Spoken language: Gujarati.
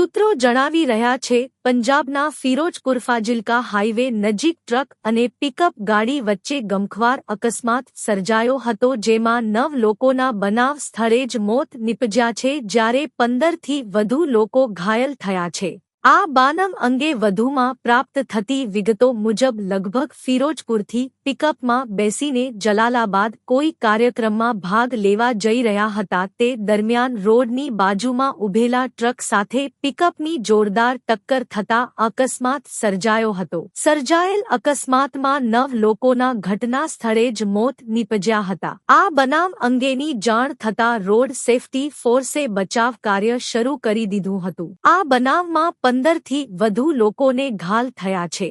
સૂત્રો જણાવી રહ્યા છે, પંજાબના ફિરોજપુર ફાજિલકા હાઈવે નજીક ટ્રક અને પિકઅપ ગાડી વચ્ચે ગમખ્વાર અકસ્માત સર્જાયો હતો, જેમાં નવ લોકોના બનાવ સ્થળે જ મોત નીપજ્યા છે, જ્યારે પંદરથી વધુ લોકો ઘાયલ થયા છે. આ બાનમ અંગે વધુમાં પ્રાપ્ત થતી વિગતો મુજબ લગભગ ફિરોજપુરથી પિકઅપમાં બેસીને જલાલાબાદ કોઈ કાર્યક્રમમાં ભાગ લેવા જઈ રહ્યા હતા તે દરમિયાન રોડની બાજુમાં ઉભેલા ટ્રક સાથે પિકઅપની જોરદાર ટક્કર થતા અકસ્માત સર્જાયો હતો. સર્જાયેલ અકસ્માતમાં નવ લોકોના ઘટના સ્થળે જ મોત નીપજ્યા હતા. આ બનાવ અંગેની જાણ થતા રોડ સેફટી ફોર્સે બચાવ કાર્ય શરૂ કરી દીધું હતું. આ બનાવમાં પંદરથી વધુ લોકોને ઘાલ થયા છે.